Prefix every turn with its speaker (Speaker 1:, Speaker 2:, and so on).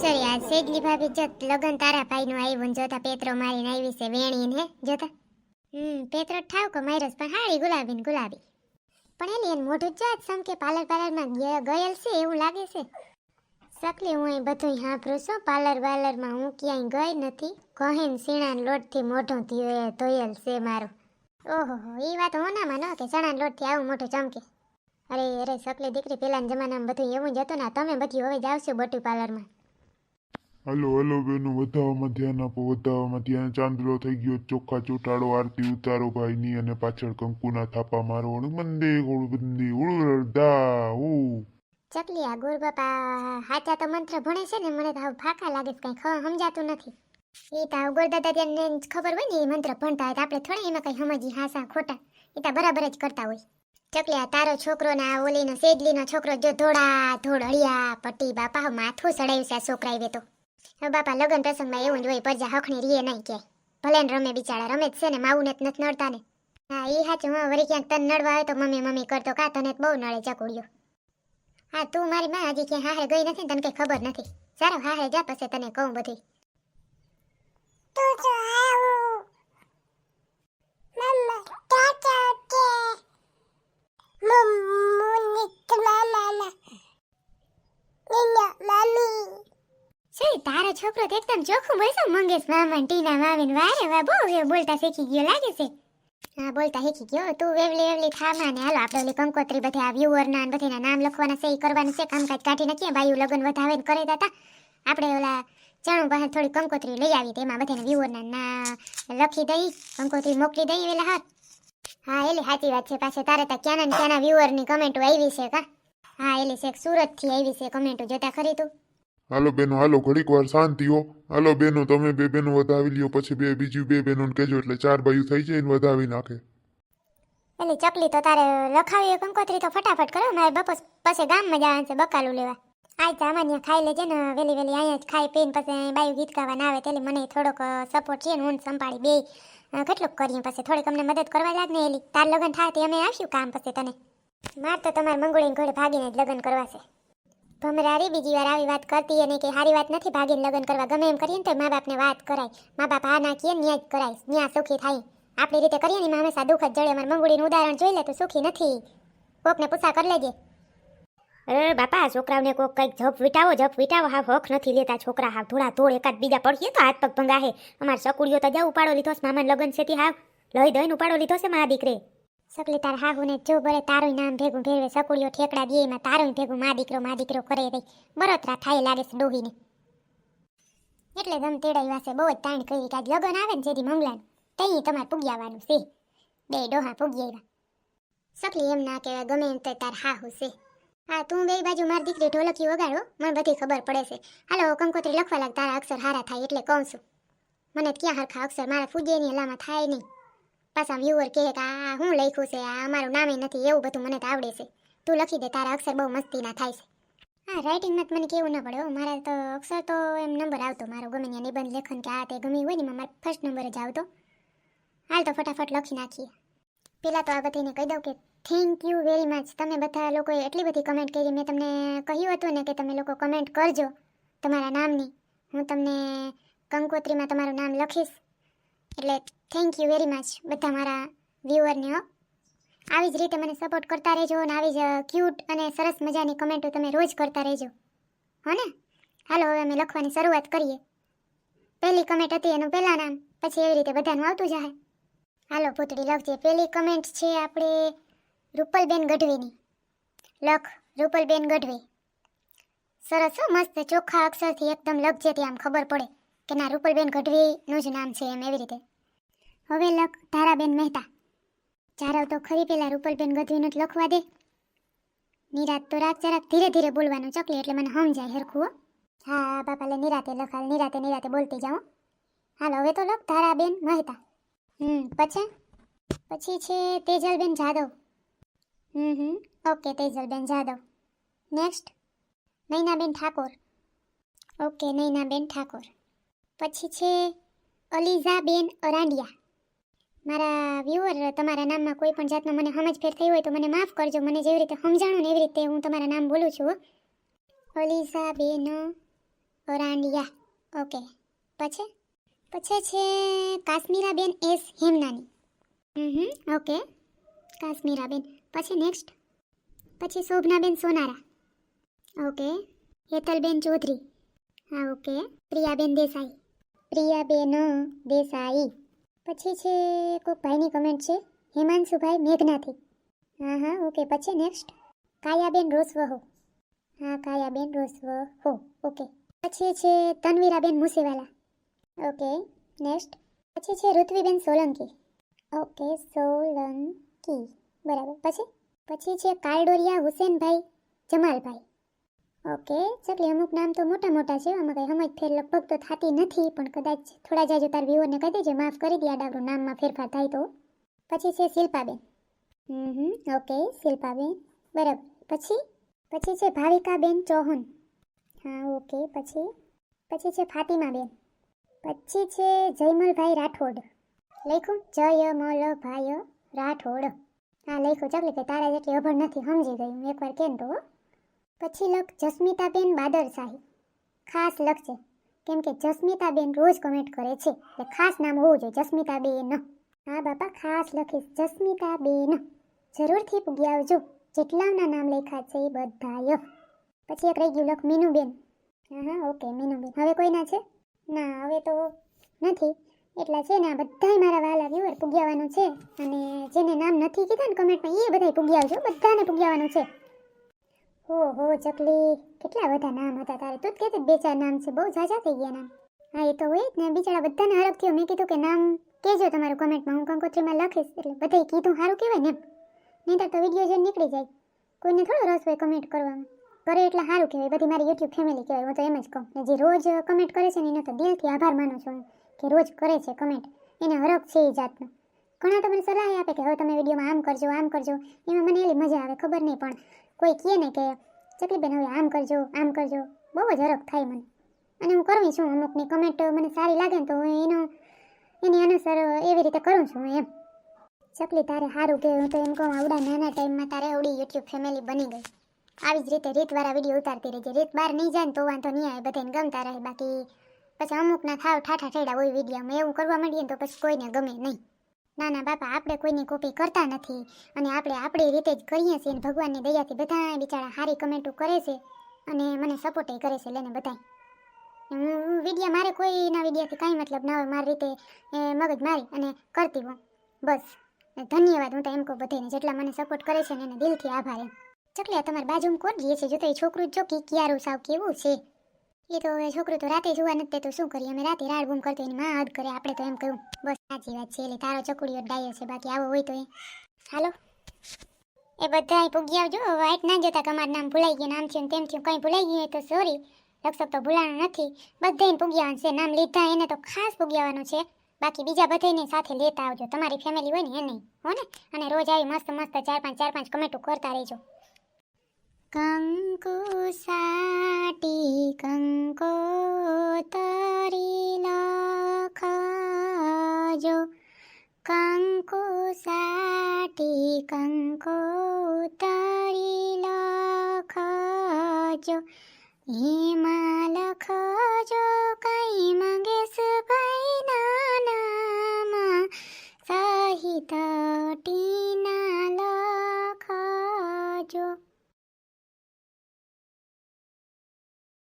Speaker 1: Sorry આ સેજલી ભાભી જત લગન તારા ભાઈનું આવ્યું જોતા પેત્રો મારીને આવી છે વેણીને જોતા? હમ, પેત્રો ઠાવ કો મારસ પણ હારી ગુલાબી ને ગુલાબી. પણ એલી એને મોઢું જ જાત સમ કે પાર્લર પાર્લરમાં ગયેલ છે એવું લાગે છે. સકલી હું અહીં બધું સાંભળું છું, પાર્લર પાર્લરમાં હું ક્યાંય ગઈ નથી. કહીને સીણા લોટથી મોઢું ધોયે- ધોયેલ છે મારું. ઓહો એ વાત હું ના ન કે ચણા લોટથી આવું મોઢું ચમકે. અરે અરે સકલી દીકરી, પેલાના જમાનામાં બધું એવું જ હતું ને તમે બધી હવે જાવશો બટુ પાર્લરમાં.
Speaker 2: હલો હલો બેનું, વધાવામાં ધ્યાન આપો, વધાવામાં ધ્યાન. ચાંદલો થઈ ગયો, ચોખ્ખા ચોટાડો, આરતી ઉતારો ભાઈની અને પાછળ કંકુના થાપા મારો મંદે ગોળબંદી બંદે ઉ
Speaker 1: ચકલી ગોર બાપા, હાચા તો મંત્ર ભણે છે ને, મને તો હાવ ફાકા લાગે છે, કઈ સમજાતું નથી. એ તો હાવ ગોરદાદા ત્યાં ખબર હોય ને એ મંત્ર ભણતા હોય તો આપણે થોડા એમાં કઈ સમજી હાસા ખોટા. એ તો બરાબર જ કરતા હોય. ચકલ્યા તારો છોકરો ને ઓલીનો, સેજલીનો છોકરો જો ધોળા ધોળ હળિયા પટ્ટી બાપા, માથું સડાયું છે આ છોકરાએ તો. હવે બાપા, લગ્ન પ્રસંગમાં એવું હોય પરજા હખણી રીએ નહીં કે ભલે રમે બિચારા, રમે છે ને, માવું ને નથી નડતા ને હા એ સાચું, હા, વળી ક્યાંક તને નડવા આવે તો મમ્મી મમ્મી કરતો કા, તને બહુ નડે ચકુડિયો. હા, તું મારી માં, હજી ક્યાં હારે ગઈ નથી તને કઈ ખબર નથી. સારો હારે જા, પછી તને કહું બધી તું જો આવું મમ્મા ટાટા કે મમ્મુની તમામાના નિના મમ્મી શું તારો છોકરો એકદમ ચોખ્ખું બોલશો મંગેશ મામા ટીના મામી વારે વા બહુ એ બોલતા શીખી ગયો લાગે છે. હા, બોલતા શીખી ગયો. તું વેવલી વેવલી થામા ને હાલો, આપણે ઓલી કંકોત્રી બધે આ વ્યુઅર ના બધીના નામ લખવાના છે એ કરવાનું છે. કામકાજ કાઢી નાખીએ બાયું લગ્ન વધાવે ને કરે દાતા. આપણે ઓલા ચણું પાસે થોડી કંકોત્રી લઈ આવી, તેમાં બધાના વ્યુઅર ના લખી દઈ, કંકોત્રી મોકલી દઈ વેલા હાથ. હા, એલી, સાચી વાત છે. પાછે તારે ત્યાં ક્યાંના ક્યાંના વ્યુઅરની કમેન્ટો આવી છે કા? હા છે સુરતથી આવી છે કમેન્ટો જોતા ખરી તું.
Speaker 2: હાલો બેનો, હાલો, ઘડીક વાર શાંતિ હો. હાલો બેનો, તમે બે બેનો વધાવી લ્યો, પછી બે બીજી બે બેનોને કહેજો, એટલે ચાર બાયું થઈ જાય ને વધાવી નાખે.
Speaker 1: એની ચકલી તો તારે લખાવી કંકોત્રી તો ફટાફટ કરો, મારે બપોર પછી ગામમાં જવાનું છે બકાલું લેવા. આજ તો અમારે ખાઈ લેજે ને વેલી વેલી અહીંયા જ ખાઈ પીને પછી બાયું ગીત ગાવાના આવે, તેલી મને થોડોક સપોર્ટ છે ને, હું સંભાળી બે કેટલુંક કરીએ પછી. થોડીક અમને મદદ કરવા લાગ ને, એલી. તાર લગ્ન થાય તે અમે આવ્યું કામ પછી તને. માર તો તમારે મંગોળીને ઘોડે ભાગીને જ લગ્ન કરવા છે. ભમરારી બીજી વાર આવી વાત કરતી અને કે સારી વાત નથી, ભાગીને લગ્ન કરવા. ગમે એમ કરીએ ને તો મા બાપને વાત કરાય. મા બાપ આ નાખીએ ન્યાય કરાય. ન્યા સુખી થાય. આપણી રીતે કરીએ ને એમાં હંમેશા દુઃખ જ જડે અમારે મંગળીનું ઉદાહરણ જોઈ લે તો સુખી નથી. કોકને પૂછા કરી લેજે. અરે બાપા, છોકરાઓને કોક કંઈક જપ વિટાવો જપ વિટાવો. હા હક નથી લેતા છોકરા. હા થોડા ધોળ એકાદ બીજા પડશે તો હાથ પગ ભંગા હે અમારે સકુડીઓ તો જાવ ઉપાડો લીધો મામાને લગ્ન છે હાવ. લઈ દઈને ઉપાડો લીધો છે મારા દીકરે. સકલી તાર હાહુને જો બરે તારું નામ ભેગું ભેરવે સકુડીઓ ઠેકડા દે, એમાં તારું ભેગું મા દીકરો મા દીકરો કરે રહી બરોતરા થાય લાગે છે ડોહીને. એટલે ગમ તેડાઈ વાસે બહુ જ તાણ કરી કાંઈક લગન આવે ને જેથી મંગલાન તઈ તમારે પૂગ્યાવાનું છે. બે ડોહા પૂગી સકલી એમ ના કહેવાય, ગમે એમ તો તાર હાહુ છે. હા, તું બે બાજુ મારી દીકરી ઢોલકી વગાડો, મને બધી ખબર પડે છે. હાલો કંકોત્રી લખવા લાગ, તારા અક્ષર હારા થાય એટલે કહું છું. મને ક્યાં હરખા અક્ષર, મારા ફૂજેની હલામાં થાય નહીં. પાછા વ્યુઅર કહે કે આ હું લખ્યું છે? આ અમારું નામે નથી, એવું બધું મને તો આવડે છે. તું લખી દે, તારા અક્ષર બહુ મસ્તીના થાય છે. હા રાઇટિંગમાં તો મને કેવું ના પડે મારે તો અક્ષર તો એમ નંબર આવતો. મારો ગમે ત્યાં નિબંધ લેખન કે આ તે ગમે હોય ને, એમાં ફર્સ્ટ નંબર જ આવતો. હાલ તો ફટાફટ લખી નાખીએ. પેલા તો આ બધીને કહી દઉં કે થેન્ક યુ વેરી મચ તમે બધા લોકોએ એટલી બધી કમેન્ટ કરી. મેં તમને કહ્યું હતું ને કે તમે લોકો કમેન્ટ કરજો તમારા નામની. હું તમને કંકોત્રીમાં તમારું નામ લખીશ. એટલે થેન્ક યુ વેરી મચ બધા મારા વ્યુઅરને હો. આવી જ રીતે મને સપોર્ટ કરતા રહેજો અને આવી જ ક્યુટ અને સરસ મજાની કમેન્ટો તમે રોજ કરતા રહેજો. હો ને? હાલો, હવે અમે લખવાની શરૂઆત કરીએ. પહેલી કમેન્ટ હતી એનું પહેલાં નામ, પછી એવી રીતે બધાનું આવતું જાય. હાલો, પૂતળી લખજે. પહેલી કમેન્ટ છે આપણે રૂપલબેન ગઢવીની. લખ, રૂપલબેન ગઢવી. સરસ, હો, મસ્ત, ચોખ્ખા અક્ષરથી એકદમ લખજે ત્યાં આમ ખબર પડે કે ના, રૂપલબેન ગઢવીનું જ નામ છે એમ એવી રીતે. હવે લખ, ધારાબેન મહેતા. ચારવ તો ખરી પેલા રૂપલબેન ગઢવીનું જ લખવા દે. નિરાત તો રાખ જરાક ધીરે ધીરે બોલવાનું ચકલી એટલે મને સમજાય હરખું, હો. બાપા લે નિરાતે લખાલ, નિરાતે નિરાતે બોલતી જાઉં હાલ, હવે તો લખ, ધારાબેન મહેતા. હમ, પછી? પછી છે Tejalben Jadav. Hmm hmm, okay, Tejalben Jadav. Next? Nainaben Thakor. Okay, Nainaben Thakor. પછી છે અલીઝાબેન અરાંડિયા. મારા વ્યુઅર તમારા નામમાં કોઈ પણ જાતનો મને સમજફેર થઈ હોય તો મને માફ કરજો. મને જેવી રીતે સમજાણું ને એવી રીતે હું તમારા નામ બોલું છું અલીઝાબેન ઓરાંડિયા ઓકે પછી? પછી છે કાશ્મીરાબેન એસ હેમનાની. હમ હમ. ઓકે કાશ્મીરાબેન. પછી નેક્સ્ટ પછી શોભનાબેન સોનારા. ઓકે હેતલબેન ચૌધરી. હા ઓકે પ્રિયાબેન દેસાઈ. પ્રિયાબેન દેસાઈ. પછી છે કોઈક ભાઈની કમેન્ટ છે, હેમાંશુભાઈ મેઘનાથી. હા હા ઓકે પછી નેક્સ્ટ કાયાબેન રોસવહો. હા, કાયાબેન રોસવહો ઓકે પછી છે, તનવીરાબેન મુસેવાલા. ઓકે નેક્સ્ટ પછી છે, ઋત્વીબેન સોલંકી. ઓકે સોલંકી. બરાબર. પછી? પછી છે કાલડોરિયા હુસેનભાઈ જમાલભાઈ. ઓકે, ચકલી અમુક નામ તો મોટા મોટા છે, આમાં કંઈ સમજ ફેર લગભગ તો થતી નથી, પણ કદાચ થોડા જાજો તાર વ્યુઅરને કહી દેજે, માફ કરી દે આપણું નામમાં ફેરફાર થાય તો. પછી છે શિલ્પાબેન. હમ ઓકે, શિલ્પાબેન. બરાબર. પછી? પછી છે ભાવિકાબેન ચૌહાણ. હા, ઓકે, પછી? પછી છે ફાતિમાબેન. પછી છે જયમલભાઈ રાઠોડ. લખ્યું? જયમલભાઈ રાઠોડ. હા, લખ્યું. ચકલી કે તારા જેટલી અભણ નથી, સમજી ગયું એકવાર કેમ તો, હો. પછી લખ જસ્મિતાબેન બાદરશાહી ખાસ લખજે કેમ કે જસ્મિતાબેન રોજ કમેન્ટ કરે છે. એટલે ખાસ નામ હોવું જોઈએ, જસ્મિતાબેન. હા બાપા, ખાસ લખીશ. જસ્મિતાબેન. જરૂરથી પૂગી આવજો. જેટલાના નામ લખ્યા છે એ બધાય. પછી એક રહી ગયું લખ મીનુબેન. હા ઓકે, મીનુબેન. હવે કોઈના છે? ના, હવે તો નથી. એટલા છે ને આ બધાય મારા વાલા વ્યુઅર પૂગ્યાવાનું છે. અને જેને નામ નથી કીધા ને કમેન્ટમાં એ બધાય આવજો. બધાને પૂગ્યાવાનું છે. હો હો ચકલી. કેટલા બધા નામ હતા તારે? તું જ કહેતી બે ચાર નામ છે. બહુ ઝાઝા થઈ ગયા નામ. હા, એ તો હોય જ ને. બિચારા બધાને હરખ થયો. મેં કીધું કે નામ કહેજો તમારું કમેન્ટમાં. હું કંકોત્રીમાં લખીશ. એટલે બધાય કીધું સારું કહેવાય ને નહીં તો વીડિયો જોઈને નીકળી જાય. કોઈને થોડો રસ હોય કમેન્ટ કરવામાં. કરે એટલે સારું કહેવાય. બધી મારી યુટ્યુબ ફેમિલી કહેવાય. હું તો એમ જ કહું. ને જે રોજ કમેન્ટ કરે છે ને, એનો તો દિલથી આભાર માનું છું કે રોજ કરે છે કમેન્ટ એને હરખ છે એ જાતનો. ઘણા તો મને સલાહ આપે કે હવે તમે વિડીયોમાં આમ કરજો આમ કરજો. એમાં મને એલી મજા આવે, ખબર નહીં પણ કોઈ કહે ને કે, ચકલીબેન, હવે આમ કરજો આમ કરજો. બહુ જ હરખ થાય મને. અને હું કરું છું અમુકની કમેન્ટ મને સારી લાગે ને તો હું એનો, એની અનુસાર એવી રીતે કરું છું એમ. ચકલી તારે સારું કે, હું તો એમ કહું, આવડા નાના ટાઈમમાં તારે આવડી યુટ્યુબ ફેમિલી બની ગઈ. આવી જ રીતે રીતવાળા વીડિયો ઉતારતી રહેજે. રીત બહાર નહીં જાય ને તો વાંધો નહીં આવે બધાને ગમતા રહે. બાકી પછી અમુકના થાવ ઠાઠા ઠેડા હોય વિડીયોમાં એવું કરવા માંડીએ ને તો પછી કોઈને ગમે નહીં. ના ના બાપા આપણે કોઈની કોપી કરતા નથી અને આપણે આપણી રીતે જ કરીએ છીએ અને ભગવાનની દયાથી બધા બિચારા સારી કમેન્ટો કરે છે અને મને સપોર્ટ કરે છે લેને બધા હું વિડીયા મારે કોઈના વિડીયાથી કાંઈ મતલબ ના હોય, મારી રીતે મગજ મારી અને કરતી હું બસ. ધન્યવાદ, હું તો એમ કહું બધાને જેટલા મને સપોર્ટ કરે છે ને એને દિલથી આભાર એમ. ચકલિયા, તમારી બાજુમાં કોણ રહીએ છે જો તો એ છોકરું જો કે કિયારું સાવ કેવું છે? એ તો હવે છોકરું તો રાતે જોવા નથી તો શું કરીએ અમે? રાતે રાડ બૂમ કરતી એની માં હદ કરે. આપણે તો એમ કહ્યું બસ, સાચી વાત છે. એટલે તારો ચકુડીઓ ડાયો છે. બાકી આવો હોય તો એ હાલો. એ બધા પૂગી આવજો. વાઇટ ના જોતા કે અમારું નામ ભૂલાઈ ગયું, નામ થયું તેમ થયું. કંઈ ભૂલાઈ ગયું તો સોરી લક્ષક તો ભૂલાણું નથી. બધાને પૂગ્યાવાનું છે. નામ લીધા, એને તો ખાસ પૂગ્યાવાનું છે. બાકી બીજા બધાને સાથે લેતા આવજો. તમારી ફેમિલી હોય ને, એને. હો ને? અને રોજ આવી મસ્ત મસ્ત ચાર પાંચ ચાર પાંચ કમેન્ટો કરતા રહેજો. કંકુ સાટી કંકોતરી લખજો કંકુ સાટી કંકોતરી લખજો એમાં લખજો કઈ મંગેશ